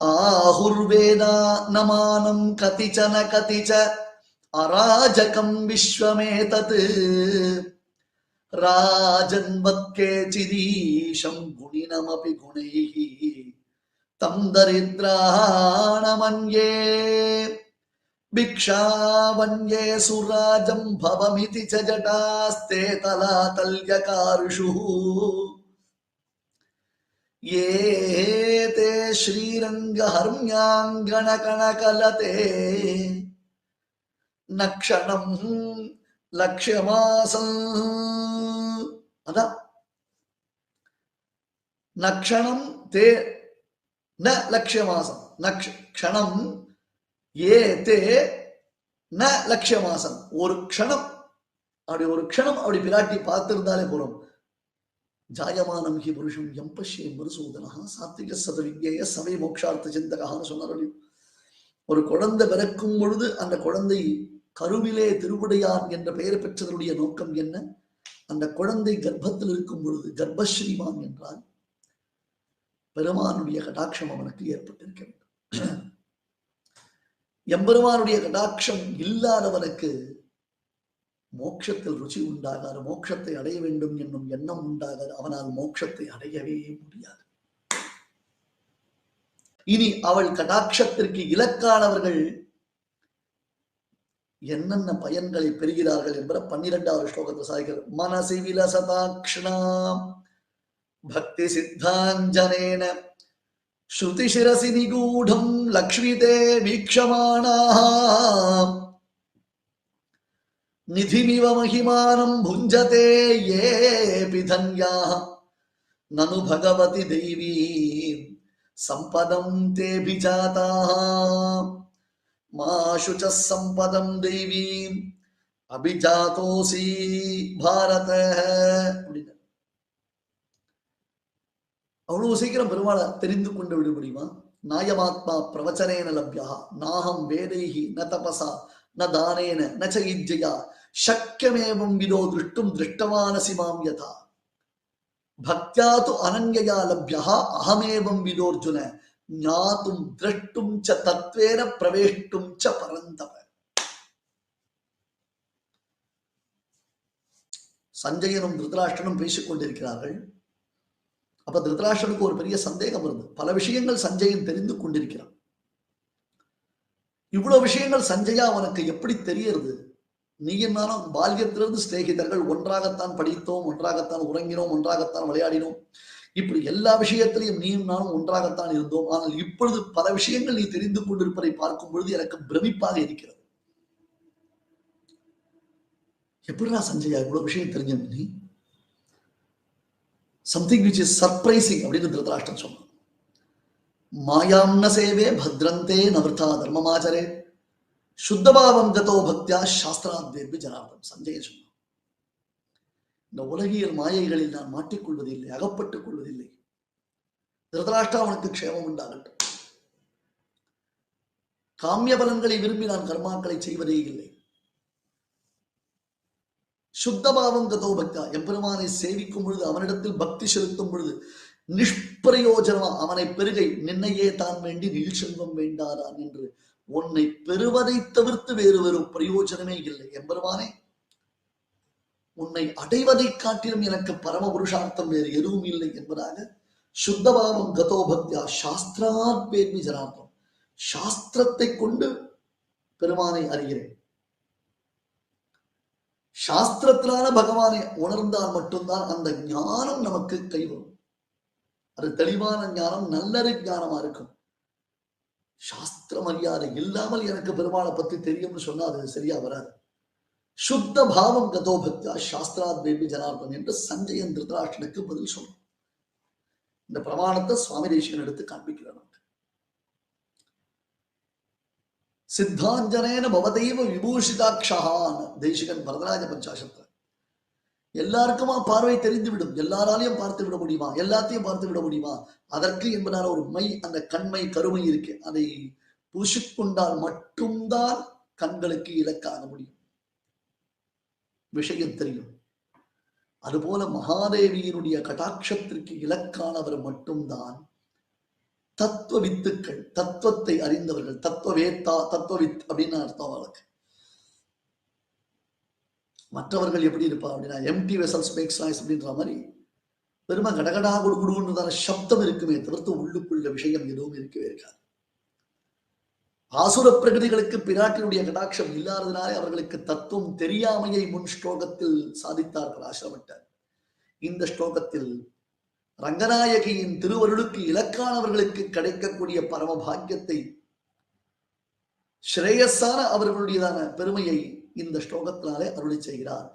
आहुर्वेदा नमानं कतिचन कति च अराजकं विश्वमेतत् राजन्वत्केचिदीशं गुणिनमपि गुणैः तं दरिद्राणमन्ये भिक्षावन्ये सुराजं भवमिति च जटास्ते तलातल्यकारुषु ये ते श्रीरङ्गहर्म्याङ्गणकणकलते न क्षणं லட்சியமாசம் அதான் நக்ஷணம் தே ந லட்சியமாசம் நக்ஷ க்ஷணம் ஏ தே ந லட்சியமாசம் ஒரு க்ஷணம் அப்படி ஒரு க்ஷணம் அப்படி பிராட்டி பார்த்திருந்தாலே போறோம் ஜாயமானம் ஹி புருஷம் எம்பஷ்யே மருசூதனா சாத்விக சத வித்யேய சமய மோக்ஷார்த்த சிந்தகான்னு சொன்னார் ஒரு குழந்தை பிறக்கும் பொழுது அந்த குழந்தை கருவிலே திருவுடையார் என்ற பெயர் பெற்றதனுடைய நோக்கம் என்ன அந்த குழந்தை கர்ப்பத்தில் இருக்கும் பொழுது கர்ப்பஸ்ரீமான் என்றால் பெருமானுடைய கடாட்சம் அவனுக்கு ஏற்பட்டிருக்க வேண்டும் எம்பெருமானுடைய கடாட்சம் இல்லாதவனுக்கு மோட்சத்தில் ருச்சி உண்டாகாது மோட்சத்தை அடைய வேண்டும் என்னும் எண்ணம் உண்டாகாது அவனால் மோட்சத்தை அடையவே முடியாது. இனி அவள் கடாட்சத்திற்கு இலக்கானவர்கள் என்னென்ன பயன்களை பெறுகிறார்கள் என்பதை பன்னிரெண்டாவது ஸ்லோகத்தில் சாய்கள் மனசி விலசதாக்ஷணாம் பக்தி சித்தாஞ்சனேன ஸ்ருதி சிரசி நிகூடம் லக்ஷ்மி தே வீக்ஷமானாம் நிதிமிவ மகிமானம் புஞ்சதே ஏபி தன்யா நனு பகவதி தெய்வீ சம்பதம் தேபி ஜாதா ச சம்பதம் தெய்வீம் அபிஜாதோசி பாரத அப்படின்னு அவ்வளவு சீக்கிரம் பெருமாளை தெரிந்து கொண்டு விட முடியுமா? நாயமாத்மா பிரவச்சனேன லப்யா நாகம் வேதைகி ந தபசா ந தானேன ந ச சக்கியமேவம் விதோ திருஷ்டும் திருஷ்டவானசி மாம் யதா பக்தியா து அனன்யயா லப்யா அகமேவம் விதோர்ஜுன ஞாத்தும் திரட்டும் ச தத்வேன பிரவேஷ்டும் ச பரந்தவ சஞ்சயனும் திருதராஷ்டனும் பேசிக் கொண்டிருக்கிறார்கள் அப்ப திருதராஷ்டனுக்கு ஒரு பெரிய சந்தேகம் வருது பல விஷயங்கள் சஞ்சயன் தெரிந்து கொண்டிருக்கிறான் இவ்வளவு விஷயங்கள் சஞ்சயா அவனுக்கு எப்படி தெரியறது? நீ என்னாலும் பால்யத்திலிருந்து சிநேகிதர்கள் ஒன்றாகத்தான் படித்தோம் ஒன்றாகத்தான் உறங்கினோம் ஒன்றாகத்தான் விளையாடினோம். இப்படி எல்லா விஷயத்திலையும் நீயும் நானும் ஒன்றாகத்தான் இருந்தோம். ஆனால் இப்பொழுது பல விஷயங்கள் நீ தெரிந்து கொண்டிருப்பதை பார்க்கும் பொழுது எனக்கு பிரமிப்பாக இருக்கிறது. எப்படிடா சஞ்சயா இவ்வளவு விஷயம் தெரிஞ்ச நீ? சம்திங் விச் இஸ் சர்ப்ரைசிங் அப்படின்னு திருதராஷ்டிரம் சொன்னான். மாயாம்ன சேவே பத்ரந்தே நவர்த்தா தர்மமாச்சரே சுத்தபாவம் கதோ பக்தியா சாஸ்திராத்வேர்பி ஜனார்தம் சஞ்சய சொன்னான் இந்த உலகியல் மாயைகளில் நான் மாட்டிக்கொள்வதில்லை அகப்பட்டுக் கொள்வதில்லை திருதராஷ்டிரா அவனுக்கு க்ஷேமம் உண்டாகட்டும். காமிய பலன்களை விரும்பி நான் கர்மாக்களை செய்வதே இல்லை. சுத்தபாவம் கதோ பக்தா எம்பெருமானை சேவிக்கும் பொழுது அவனிடத்தில் பக்தி செலுத்தும் பொழுது நிஷ்பிரயோஜனமா அவனை பெருகை நின்னையே தான் வேண்டி நீள் செல்வம் வேண்டாதான் என்று உன்னை பெறுவதை தவிர்த்து வேறு வேறு பிரயோஜனமே இல்லை. எம்பெருமானே உன்னை அடைவதை காட்டிலும் எனக்கு பரம புருஷார்த்தம் வேறு எதுவும் இல்லை என்பதாக சுத்தபாவம் கதோ பக்தியா சாஸ்திராத் பேர்மி ஜனார்த்தம். சாஸ்திரத்தை கொண்டு பெருமானை அறிகிறேன். சாஸ்திரத்தினால பகவானை உணர்ந்தால் மட்டும்தான் அந்த ஞானம் நமக்கு கைவரும். அது தெளிவான ஞானம் நல்லறு ஞானமா இருக்கும். சாஸ்திர மரியாதை இல்லாமல் எனக்கு பெருமாளை பத்தி தெரியும்னு சொன்னா அது சரியா வராது. சுத்த பாவம் கதோ பக்தியா சாஸ்திராத் பேபி ஜனார்தன் என்று சஞ்சயன் திருதராஷ்டனுக்கு பதில் சொல்லும் இந்த பிரமாணத்தை சுவாமி தேசிகன் எடுத்து காண்பிக்கிறார் சித்தாஞ்சனேன பவதைவ விபூஷிதாட்சகான் தேசிகன் வரதராஜ பஞ்சாசத்துல எல்லாருக்குமா பார்வை தெரிந்துவிடும். எல்லாராலையும் பார்த்து விட முடியுமா? எல்லாத்தையும் பார்த்து விட முடியுமா? அதற்கு என்பதான ஒரு மை அந்த கண்மை கருமை இருக்கு. அதை பூசிக்கொண்டால் மட்டும்தான் கண்களுக்கு இலக்காக முடியும். விஷயம் தெரியும். அதுபோல மகாதேவியினுடைய கடாட்சத்திற்கு இலக்கானவர் மட்டும்தான் தத்துவ வித்துக்கள் தத்துவத்தை அறிந்தவர்கள் தத்துவவேத்தா தத்துவவித் அப்படின்னு அர்த்தம் அவளுக்கு. மற்றவர்கள் எப்படி இருப்பா அப்படின்னா எம்டி வெசல்ஸ் மேக்ஸ் நாய்ஸ் அப்படின்ற மாதிரி பெருமை கடகடா குடுகுடுன்றதான சப்தம் இருக்குமே தவிர்த்து உள்ளுக்குள்ள விஷயம் எதுவும் இருக்கவே இருக்காது. ஆசுர பிரகதிகளுக்கு பிராட்டினுடைய கடாட்சம் இல்லாததினாலே அவர்களுக்கு தத்துவம் தெரியாமையை முன் ஸ்லோகத்தில் சாதித்தார்கள் ஆசிரமிட்டார் இந்த ஸ்லோகத்தில் ரங்கநாயகியின் திருவருளுக்கு இலக்கானவர்களுக்கு கிடைக்கக்கூடிய பரம பாக்கியத்தை ஸ்ரேயஸான அவர்களுடையதான பெருமையை இந்த ஸ்லோகத்தினாலே அருளி செய்கிறார்.